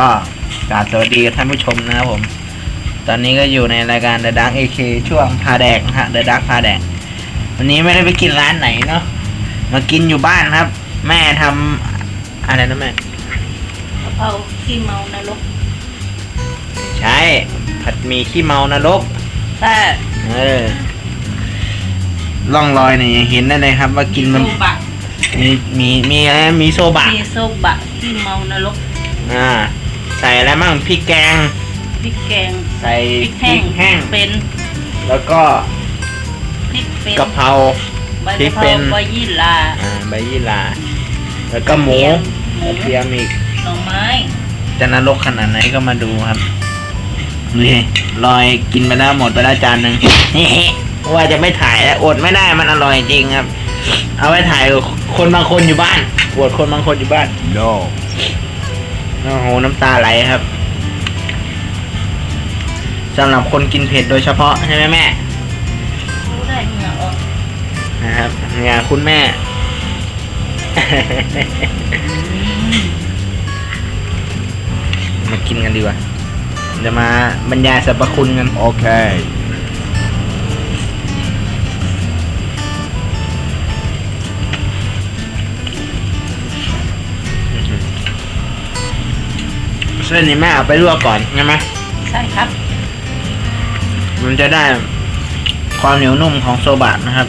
ก็กราบสวัสดีท่านผู้ชมนะครับผม ตอนนี้ก็อยู่ในรายการ The Dark AK ช่วงพาแดกนะฮะ The Dark พาแดก วันนี้ไม่ได้ไปกินร้านไหนเนาะ มากินอยู่บ้านครับ แม่ทำอะไรนะแม่ กะเพราขี้เมานรกใช่ผัดหมีขี้เมานรกถ้าเออล่องรอยเนี่ยเห็นได้เลยครับ ว่ากินมันโซบะมีมีมีอะไรนะมีโซบะ มีโซบะขี้เมานรก อ่า ใส่อะไรบ้างพริกแกง พริกแกงใส่พริกพแห้ริงกแห้ง เป็นแล้วก็พริกเป็นกะเพรา ใบพริกะกเพเป็ราน ใบยี่หร่าอ่าใบยี่หร่าแล้วก็หมูหมูกระเทียมอีกหน่อไม้จะนรกขนาดไหนก็มาดูครับนี่ลอยกินไปแล้วหมดไปแล้วจานหนึ่ง ว่าจะไม่ถ่ายแล้วอดไม่ได้มันอร่อยจริงครับ เอาไว้ถ่ายคนบางคนอยู่บ้านอวดคนบางคนอยู่บ้าน No. โอ้โหน้ำตาไหลครับสำหรับคนกินเผ็ดโดยเฉพาะใช่ไหมแม่รู้ได้เหงื่อออกนะครับงานคุณแม่ มากินกันดีกว่าเดี๋ยวมาบรรยายสรรพคุณกัน Okay. เส้นนี้แม่เอาไปลวกก่อนใช่ไหมใช่ครับ มันจะได้ความเหนียวนุ่มของโซบะนะครับ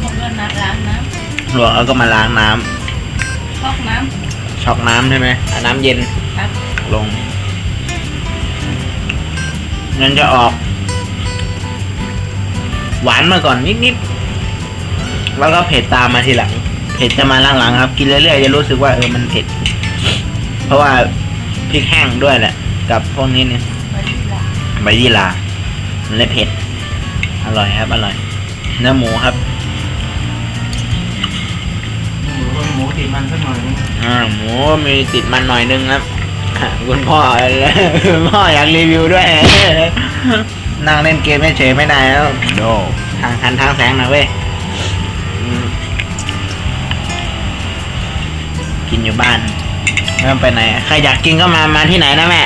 พวกเรื่องน้ำล้างน้ลวกแล้วก็มาล้างน้ำำพอกน้ช็อกน้ำใช่ไหมเอาน้ำเย็นำครับลงมันจะออก หวานมาก่อนนิดๆแล้วก็เผ็ดตามมาทีหลัง เผ็ดจะมาหลังๆครับ กินเรื่อยๆจะรู้สึกว่าเออมันเผ็ด เพราะว่า พริกแห้งด้วยแหละ กับพวกนี้เนี่ยใบยี่หร่าใบยี่หร่ามันเลยเผ็ด อร่อยครับ อร่อย เนื้อหมูครับหมูติดมันสักหน่อยนึงอ่าหมูมีติดมันหน่อยนึงครับอ่าคุณพ่อคุณพ่ออยากรีวิวด้วย นั่งเล่นเกมเฉยๆไม่ได้แล้ว No. ทางหันทางแสงหน่อยเว้ยอืมกินอยู่บ้าน ไม่ต้องไปไหน ใครอยากกินก็มา มาที่ไหนนะแม่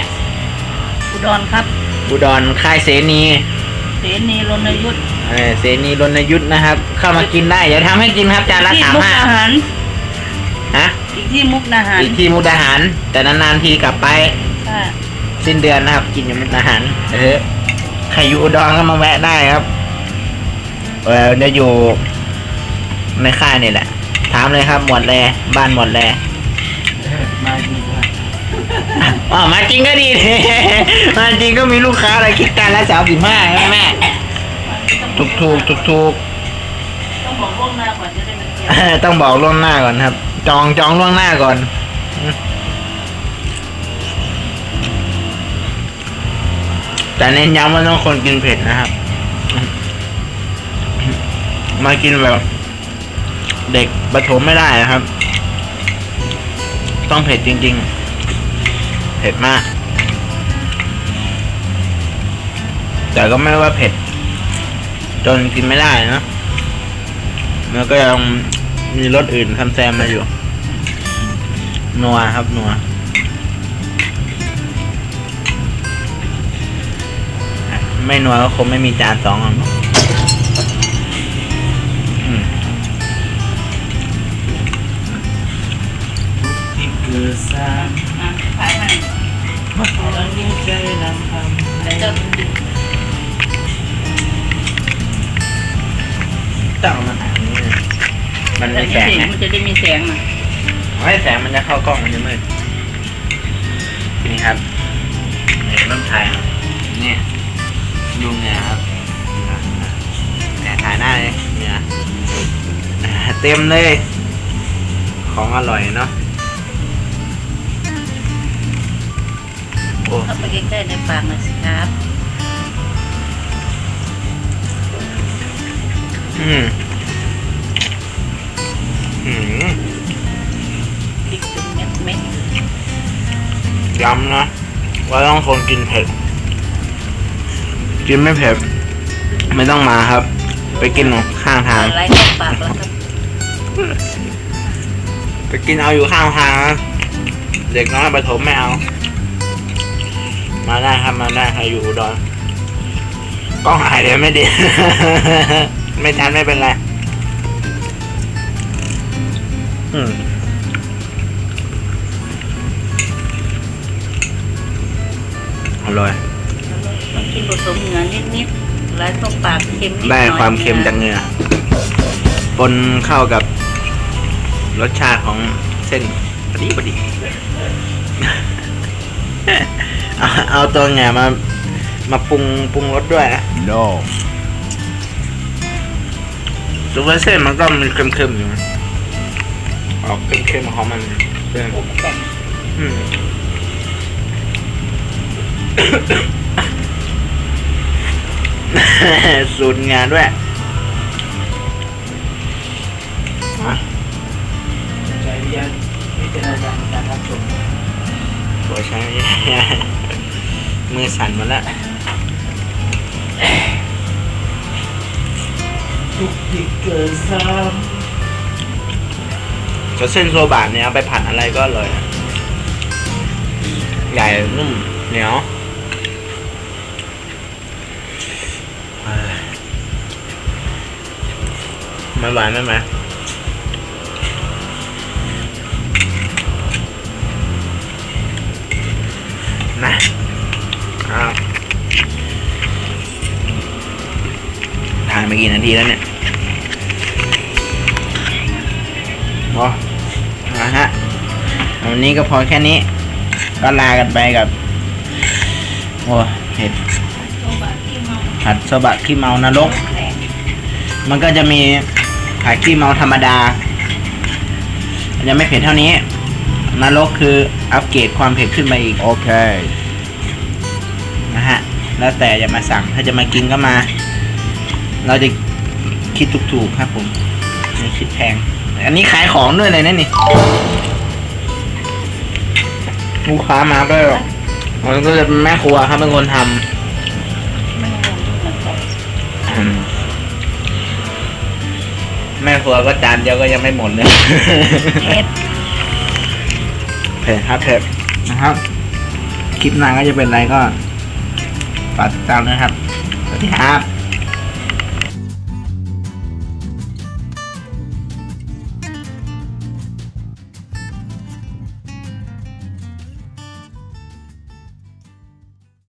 อุดรครับอุดรค่ายเสนีเสนีรณยุทธเออเสนีรณยุทธนะครับ เข้ามากินได้ เดี๋ยวทำให้กินครับจานละที่สามมุกห้าดาหาร ฮะอีกที่มุกดาหารอีกที่มุกดาหาร แต่นานๆทีกลับไป ค่ะสิ้นเดือนนะครับ กินอยู่มุกดาหาร เออใครอยู่อุดรก็มาแวะได้ครับ เออจะอยู่ในค่ายนี่แหละ ถามเลยครับหมวดแลบ้านหมวดแลมาจริงครับ อ๋อมาจริงก็ดีมาจริงก็มีลูกค้าอะไรคิดกันละสามสิบห้าใช่ไหมแม่ถูกถูกถูกถูกต้องบอกล่วงหน้าก่อนจะได้มาเที่ยวเออต้องบอกล่วงหน้าก่อนครับ จองจองล่วงหน้าก่อนแต่เน้นย้ำว่าต้องคนกินเผ็ดนะครับ มากินแบบ เด็กประถมไม่ได้นะครับ ต้องเผ็ดจริงๆเผ็ดมาก แต่ก็ไม่ว่าเผ็ด จนกินไม่ได้นะมันก็ยังมีรสอื่นทำแซมมาอยู่ นัวครับนัวไม่นัวก็คงไม่มีจานสองหรอกที่เกิดสร้างอะขายให้ แล้งใจนำทำให้เจ้าต้องเอามาถามนี่นะมันมีแสงนะมันจะได้มีแสงนะไม่แสงมันจะเข้ากล้องมันจะมืดนี่ครับนี่ต้องถ่ายครับนี่ดูเงครับเนี่ยถ่ายหน้าเลยเนี่ยเต็มเลย ของอร่อยเนาะ เข้าไปใกล้ๆในปากหน่อยสิครับอืมอืมพริกเป็นเม็ดเม็ดย้ำนะว่าต้องคนกินเผ็ด กินไม่เผ็ด ไม่ต้องมาครับ ไปกินข้างทางอะไรเข้าปากแล้วครับไปกินเอาอยู่ข้างทางนะเด็กน้อยประถมไม่เอา มาได้ครับมาได้ใครอยู่อุดอนกล้องหายเดี๋ยวไม่ดี ไม่ทันไม่เป็นไรอืมอร่อยต้องกินผสมเหงื่อนิดๆแล้วต้องปากเค็มนิดหน่ได้อยความเค็มจากเหงื่อปนเข้ากับรสชาติของเส้นพอดีพอดี เอาเอาตัวเหงื่อมา มาปรุงปรุงรสด้วยนะ No. ซูเปอร์เส้นมันก็มันเค็มๆอยู่นะออกเค็มๆของมันเป็นแต่งอืม สูตรงานด้วยมาใจวิญญาณวิจารณญาณในการรับชมโอ้ยใช้ มือสั่นหมาแล้วทุกที่เกิดซ้ก็เส้นโซบะเนี่ยเอาไปผัดอะไรก็อร่อยนะใหญ่นุ่มเหนียวเอ้ยไม่หวานได้ไหม ถ่ายมากี่นาทีแล้วเนี่ยพอนะฮะวันนี้ก็พอแค่นี้ ก็ลากันไปกับ โอ้เห็ดตัวบะที่เมาผัดโซบะขี้เมานรกแรงมันก็จะมีผัดขี้เมาธรรมดายังไม่เผ็ดเท่านี้นรกคืออัปเกรดความเผ็ดขึ้นไปอีก Okay. นะฮะ แล้วแต่จะมาสั่งถ้าจะมากินก็มา เราจะ คิดถูกๆครับผมไม่คิดแพง อันนี้ขายของด้วยเลยนะนี่ลูกค้ามาก็มันก็จะเป็นแม่ครัวครับเป็นคนทำมันงงมันแตกอืมแม่ครัวก็จานเดียวก็ยังไม่หมดเลยเผ็ดเผ็ดครับเผ็ดนะครับ คลิปหน้าก็จะเป็นอะไรก็ฝากติดตามนะครับ สวัสดีครับ